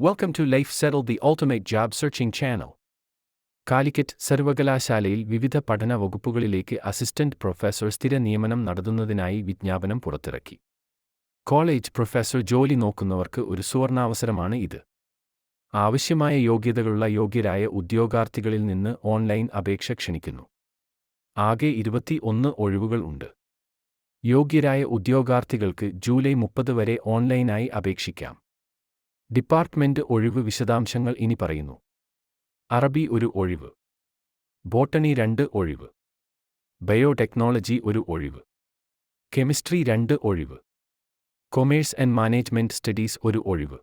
Welcome to Life Settled, the Ultimate Job Searching Channel. Calicut സർവകലാശാലയിൽ വിവിധ പഠന വകുപ്പുകളിലേക്ക് അസിസ്റ്റന്റ് പ്രൊഫസർ സ്ഥിര നിയമനം നടത്തുന്നതിനായി വിജ്ഞാപനം പുറത്തിറക്കി. കോളേജ് പ്രൊഫസർ ജോലി നോക്കുന്നവർക്ക് ഒരു സുവർണാവസരമാണ് ഇത്. ആവശ്യമായ യോഗ്യതകളുള്ള യോഗ്യരായ ഉദ്യോഗാർത്ഥികളിൽ നിന്ന് ഓൺലൈൻ അപേക്ഷ ക്ഷണിക്കുന്നു. ആകെ ഇരുപത്തി ഒന്ന് ഒഴിവുകൾ ഉണ്ട്. യോഗ്യരായ ഉദ്യോഗാർത്ഥികൾക്ക് ജൂലൈ മുപ്പത് വരെ ഓൺലൈനായി അപേക്ഷിക്കാം. ഡിപ്പാർട്ട്മെന്റ് ഒഴിവ് വിശദാംശങ്ങൾ ഇനി പറയുന്നു. അറബി ഒരു ഒഴിവ്. ബോട്ടണി രണ്ട് ഒഴിവ്. ബയോടെക്നോളജി ഒരു ഒഴിവ്. കെമിസ്ട്രി രണ്ട് ഒഴിവ്. കൊമേഴ്സ് ആൻഡ് മാനേജ്മെന്റ് സ്റ്റഡീസ് ഒരു ഒഴിവ്.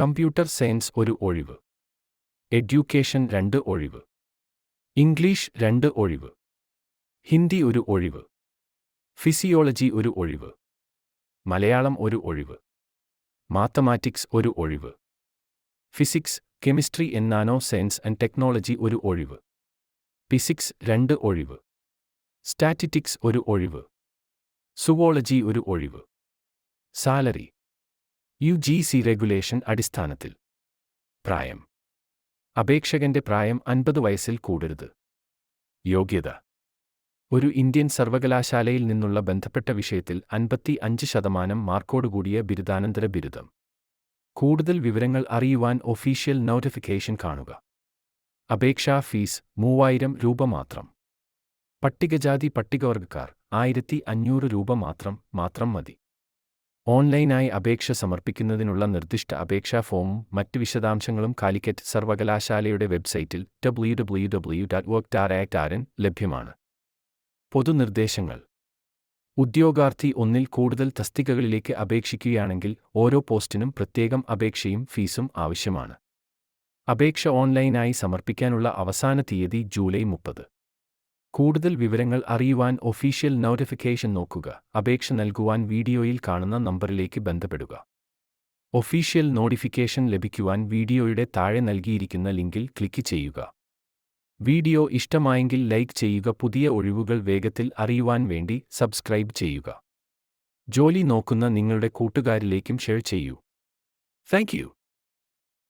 കമ്പ്യൂട്ടർ സയൻസ് ഒരു ഒഴിവ്. എഡ്യൂക്കേഷൻ രണ്ട് ഒഴിവ്. ഇംഗ്ലീഷ് രണ്ട് ഒഴിവ്. ഹിന്ദി ഒരു ഒഴിവ്. ഫിസിയോളജി ഒരു ഒഴിവ്. മലയാളം ഒരു ഒഴിവ്. മാത്തമാറ്റിക്സ് ഒരു ഒഴിവ്. Physics chemistry and nano science and technology ഒരു ഒഴിവ്. ഫിസിക്സ് രണ്ട് ഒഴിവ്. സ്റ്റാറ്റിറ്റിക്സ് ഒരു ഒഴിവ്. സുവോളജി ഒരു ഒഴിവ്. Salary. U G C regulation അടിസ്ഥാനത്തിൽ. പ്രായം. അപേക്ഷകന്റെ പ്രായം അൻപത് വയസ്സിൽ കൂടരുത്. യോഗ്യത. ഒരു ഇന്ത്യൻ സർവകലാശാലയിൽ നിന്നുള്ള ബന്ധപ്പെട്ട വിഷയത്തിൽ അൻപത്തി അഞ്ച് ശതമാനം മാർക്കോടുകൂടിയ ബിരുദാനന്തര ബിരുദം. കൂടുതൽ വിവരങ്ങൾ അറിയുവാൻ ഒഫീഷ്യൽ നോട്ടിഫിക്കേഷൻ കാണുക. അപേക്ഷാ ഫീസ് മൂവായിരം രൂപ മാത്രം. പട്ടികജാതി പട്ടികവർഗക്കാർ ആയിരത്തി അഞ്ഞൂറ് രൂപ മാത്രം മാത്രം മതി. ഓൺലൈനായി അപേക്ഷ സമർപ്പിക്കുന്നതിനുള്ള നിർദ്ദിഷ്ട അപേക്ഷാ ഫോമും മറ്റ് വിശദാംശങ്ങളും കാലിക്കറ്റ് സർവകലാശാലയുടെ വെബ്സൈറ്റിൽ W W W dot work ആരൻ ലഭ്യമാണ്. പൊതുനിർദ്ദേശങ്ങൾ. ഉദ്യോഗാർത്ഥി ഒന്നിൽ കൂടുതൽ തസ്തികകളിലേക്ക് അപേക്ഷിക്കുകയാണെങ്കിൽ ഓരോ പോസ്റ്റിനും പ്രത്യേകം അപേക്ഷയും ഫീസും ആവശ്യമാണ്. അപേക്ഷ ഓൺലൈനായി സമർപ്പിക്കാനുള്ള അവസാന തീയതി ജൂലൈ മുപ്പത്. കൂടുതൽ വിവരങ്ങൾ അറിയുവാൻ ഒഫീഷ്യൽ നോട്ടിഫിക്കേഷൻ നോക്കുക. അപേക്ഷ നൽകുവാൻ വീഡിയോയിൽ കാണുന്ന നമ്പറിലേക്ക് ബന്ധപ്പെടുക. ഒഫീഷ്യൽ നോട്ടിഫിക്കേഷൻ ലഭിക്കുവാൻ വീഡിയോയുടെ താഴെ നൽകിയിരിക്കുന്ന ലിങ്കിൽ ക്ലിക്ക് ചെയ്യുക. വീഡിയോ ഇഷ്ടമായെങ്കിൽ ലൈക്ക് ചെയ്യുക പുതിയ ഒഴിവുകൾ വേഗത്തിൽ അറിയുവാൻ വേണ്ടി സബ്സ്ക്രൈബ് ചെയ്യുക. ജോലി നോക്കുന്ന നിങ്ങളുടെ കൂട്ടുകാരിലേക്കും ഷെയർ ചെയ്യൂ. താങ്ക്